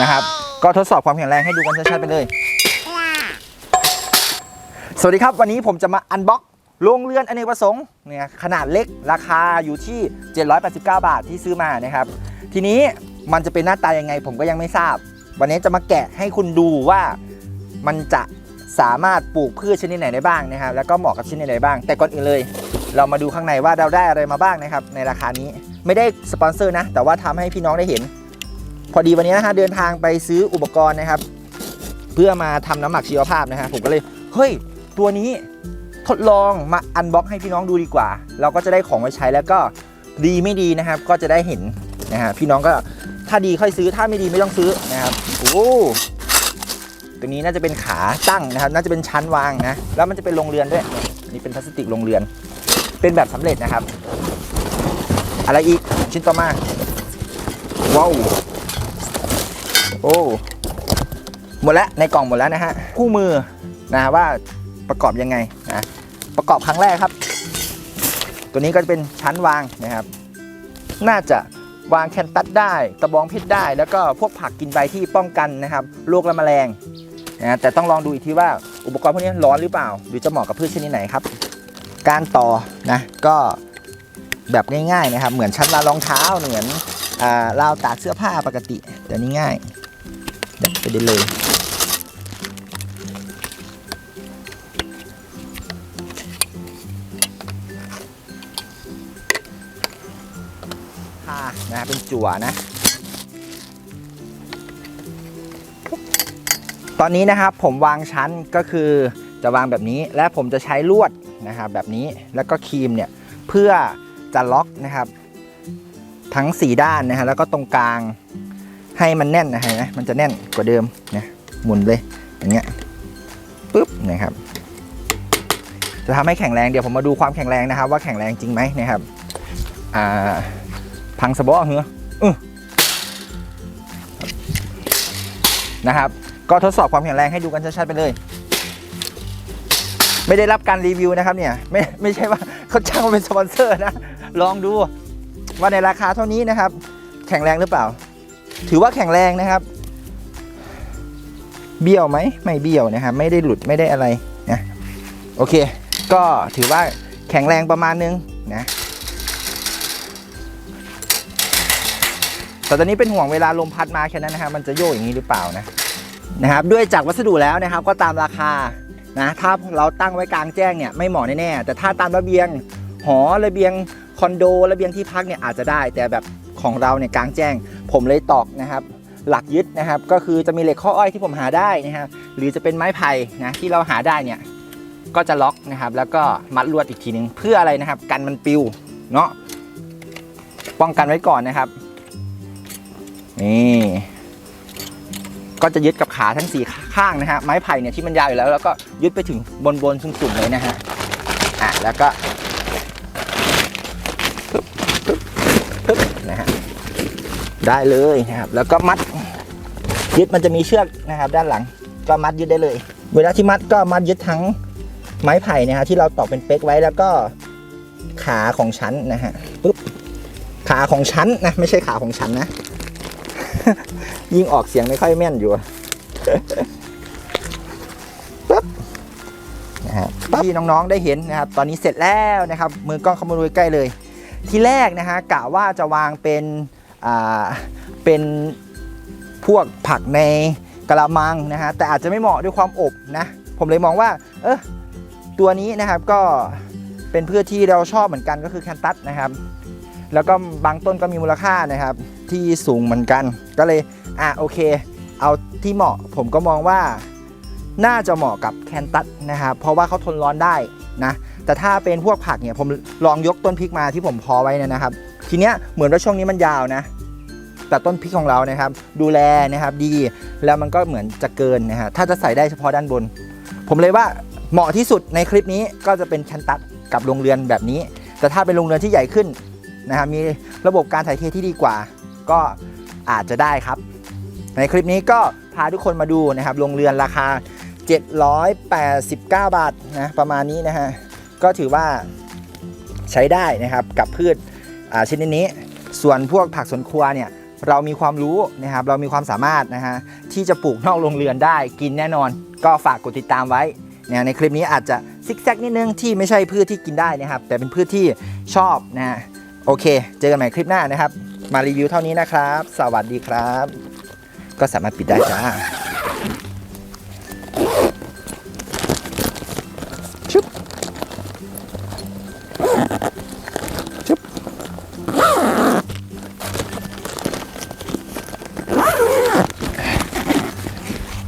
นะครับ ก็ทดสอบความแข็งแรงให้ดูกันชัดๆไปเลย สวัสดีครับวันนี้ผมจะมาอันบ็อกโรงเรือนอเนกประสงค์เนี่ยขนาดเล็กราคาอยู่ที่ 789 บาทที่ซื้อมานะครับ ทีนี้มันจะเป็นหน้าตายังไงผมก็ยังไม่ทราบ วันนี้จะมาแกะให้คุณดูว่ามันจะสามารถปลูกพืชชนิดไหนได้บ้างนะครับแล้วก็เหมาะกับชนิดไหนบ้าง แต่ก่อนอื่นเลย เรามาดูข้างในว่าเราได้อะไรมาบ้างนะครับ ในราคานี้ไม่ได้สปอนเซอร์นะ แต่ว่าทำให้พี่น้องได้เห็น พอดีวันนี้นะฮะเดินทางไปซื้ออุปกรณ์นะครับ เพื่อมาทำน้ำหมักชีวภาพนะฮะผมก็เลยเฮ้ย ตัวนี้ทดลองมาอันบ็อกให้พี่น้องดูดีกว่า เราก็จะได้ของไว้ใช้แล้วก็ดีไม่ดีนะครับ ก็จะได้เห็นนะฮะพี่น้องก็ถ้าดีค่อยซื้อถ้าไม่ดีไม่ต้องซื้อนะครับโอ้ตัวนี้น่าจะเป็นขาตั้งนะครับ น่าจะเป็นชั้นวางนะแล้วมันจะเป็นโรงเรือนด้วยนี่เป็นพลาสติกโรงเรือน เป็นแบบสำเร็จนะครับ อะไรอีกชิ้นต่อมาว้าว โอ้หมดแล้วในกล่องหมดแล้วนะฮะคู่มือนะว่าประกอบยังไงนะประกอบครั้งแรกครับ ตัวนี้ก็จะเป็นชั้นวางนะครับ น่าจะวางแคนตัสได้ ตะบองเพชรได้ แล้วก็พวกผักกินใบที่ป้องกันนะครับโรคและแมลงนะแต่ต้องลองดูอีกทีว่าอุปกรณ์พวกนี้ร้อนหรือเปล่า หรือจะเหมาะกับพืชชนิดไหนครับ การต่อนะก็แบบง่ายๆนะครับ เหมือนชั้นวางรองเท้าเหมือนอาราวตากเสื้อผ้าปกติแต่นี่ง่าย ดไปได้เลย ค่ะนะเป็นจั่วนะ ตอนนี้นะครับผมวางชั้นก็คือจะวางแบบนี้และผมจะใช้ลวดนะครับแบบนี้แล้วก็ครีมเนี่ยเพื่อจะล็อกนะครับ ทั้ง 4 ด้านนะฮะแล้วก็ตรงกลาง ให้มันแน่นนะฮะมันจะแน่นกว่าเดิมนะหมุนเลยอย่างเงี้ยปุ๊บนะครับจะทำให้แข็งแรงเดี๋ยวผมมาดูความแข็งแรงนะครับ ว่าแข็งแรงจริงไหมนะครับอ่าพังสะบอเหรอออนะครับ ก็ทดสอบความแข็งแรงให้ดูกันชัดๆไปเลย ไม่ได้รับการรีวิวนะครับเนี่ยไม่ไม่ใช่ว่าเขาจ้างมาเป็นสปอนเซอร์นะ ลองดูว่าในราคาเท่านี้นะครับ แข็งแรงหรือเปล่า ถือว่าแข็งแรงนะครับ เบี้ยวไหมไม่เบี้ยวนะครับ ไม่ได้หลุดไม่ได้อะไรนะโอเค ก็ถือว่าแข็งแรงประมาณนึงนะแต่ตอนนี้เป็นห่วงเวลาลมพัดมาแค่นั้นนะครับมันจะโยกอย่างนี้หรือเปล่านะนะครับด้วยจากวัสดุแล้วนะครับก็ตามราคานะถ้าเราตั้งไว้กลางแจ้งเนี่ยไม่เหมาะแน่ๆแต่ถ้าตามระเบียงหอระเบียงคอนโดระเบียงที่พักเนี่ยอาจจะได้แต่แบบ ของเราเนี่ยกลางแจ้ง ผมเลยตอกนะครับหลักยึดนะครับ ก็คือจะมีเหล็กข้ออ้อยที่ผมหาได้นะครับหรือจะเป็นไม้ไผ่นะที่เราหาได้เนี่ยก็จะล็อกนะครับ แล้วก็มัดลวดอีกทีนึงเพื่ออะไรนะครับ กันมันปิวเนาะป้องกันไว้ก่อนนะครับนี่ก็จะยึดกับขาทั้งสี่ข้างนะฮะไม้ไผ่เนี่ยที่มันยาวอยู่แล้ว แล้วก็ยึดไปถึงบนบนสูงๆเลยนะฮะอะแล้วก็ปึ๊บปึ๊บปึ๊บนะฮะ ได้เลยนะครับ แล้วก็มัดยึดมันจะมีเชือกนะครับ ด้านหลังก็มัดยึดได้เลย เวลาที่มัดก็มัดยึดทั้งไม้ไผ่นะฮะที่เราตอกเป็นเป๊กไว้แล้วก็ขาของชั้นนะฮะปึ๊บขาของชั้นนะไม่ใช่ขาของชั้นนะ ยิ่งออกเสียงไม่ค่อยแม่นอยู่ปั๊บนะฮะที่น้องๆได้เห็นนะครับ ตอนนี้เสร็จแล้วนะครับ มือกล้องเข้ามาดูใกล้เลย ที่แรกนะฮะกะว่าจะวางเป็น เป็นพวกผักในกระมังนะฮะแต่อาจจะไม่เหมาะด้วยความอบนะผมเลยมองว่าเออตัวนี้นะครับก็เป็นพืชที่เราชอบเหมือนกันก็คือแคนตัสนะครับ แล้วก็บางต้นก็มีมูลค่านะครับที่สูงเหมือนกัน ก็เลยอะโอเค เอาที่เหมาะผมก็มองว่าน่าจะเหมาะกับแคนตัสนะครับเพราะว่าเขาทนร้อนได้นะแต่ถ้าเป็นพวกผักเนี่ยผมลองยกต้นพริกมาที่ผมพอไว้นะครับ ทีเนี้ยเหมือนว่าช่วงนี้มันยาวนะ แต่ต้นพริกของเรานะครับ ดูแลนะครับดีแล้วมันก็เหมือนจะเกินนะฮะถ้าจะใส่ได้เฉพาะด้านบน ผมเลยว่าเหมาะที่สุดในคลิปนี้ก็จะเป็นแคนตัสกับโรงเรือนแบบนี้ แต่ถ้าเป็นโรงเรือนที่ใหญ่ขึ้นนะครับมีระบบการถ่ายเทที่ดีกว่า ก็อาจจะได้ครับ ในคลิปนี้ก็พาทุกคนมาดูนะครับโรงเรือนราคา 789 บาทนะประมาณนี้นะฮะก็ถือว่าใช้ได้นะครับกับพืชอ่าชนิดนี้ส่วนพวกผักสวนครัวเนี่ย เรามีความรู้นะครับเรามีความสามารถนะฮะที่จะปลูกนอกโรงเรือนได้กินแน่นอน ก็ฝากกดติดตามไว้นะในคลิปนี้อาจจะซิกแซกนิดนึงที่ไม่ใช่พืชที่กินได้นะครับ แต่เป็นพืชที่ชอบนะฮะโอเค เจอกันใหม่คลิปหน้านะครับ มารีวิวเท่านี้นะครับ สวัสดีครับ ก็สามารถปิดได้จ้า